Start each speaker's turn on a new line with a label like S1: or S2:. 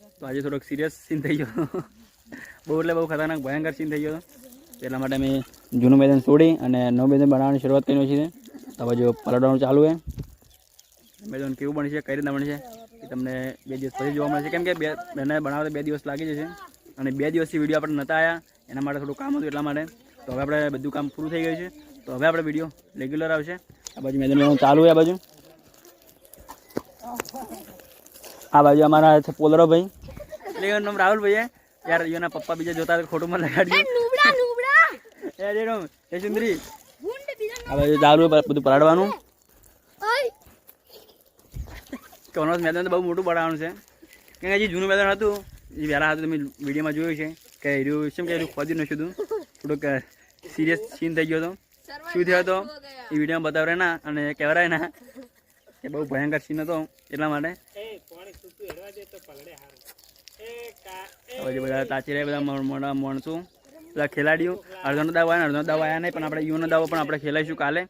S1: તો આજે થોડોક સિરિયસ સીન થઈ ગયો. બહુ એટલે બહુ ખતરનાક, ભયંકર સીન થઈ ગયો. હતો એટલા માટે મેં જૂનું મેદાન છોડી અને નવું મેદાન બનાવવાની શરૂઆત કરી છે. તો હવે જો પલટવાનું ચાલુ છે. મેદાન કેવું બનશે, કઈ રીતના બનશે, એ તમને બે દિવસ પછી જોવા મળશે. કેમ કે બે એને બનાવતા બે દિવસ લાગી જશે. અને બે દિવસથી વીડિયો આપણે નહોતા આવ્યા એના માટે થોડું કામ હતું એટલા માટે. તો હવે આપણે બધું કામ પૂરું થઈ ગયું છે. તો હવે આપણે વીડિયો રેગ્યુલર આવશે. આ બાજુ મેદાન ચાલુ છે, આ બાજુ. આ બાજુ અમારા છે પોલરો ભાઈ એટલે એનું નામ રાહુલ ભાઈ યાર એના પપ્પા બીજા જોતા હતા ખોટું માં લગાડ્યું
S2: નુબડા નુબડા
S1: એ એ સુંદરી. આ બાજુ દારૂ બધું
S2: ઓય.
S1: કોનોસ મેદાન તો બહુ મોટું પડાવવાનું છે. કેમ કે હજી જૂનું મેદાન હતું. એ વહેલા હતું તમે વિડીયોમાં જોયું છે. કે એર્યું શું કે એર્યું ખોદી નાખ્યું હતું. થોડુંક સિરિયસ સીન થઈ ગયો હતો. શું થયો હતો? એ વિડીયોમાં બતાવરે ના અને કહેવાય ના કે બહુ ભયંકર સીન હતો એટલા માટે. પછી બધા તાચી રહ્યા બધા મોટા માણસો. બધા ખેલાડીઓ. અડધોનો દાવ આવ્યા અડધો દાવ આવ્યા નહીં, પણ આપણે યુનો દાવો પણ આપણે ખેલાઈશું કાલે.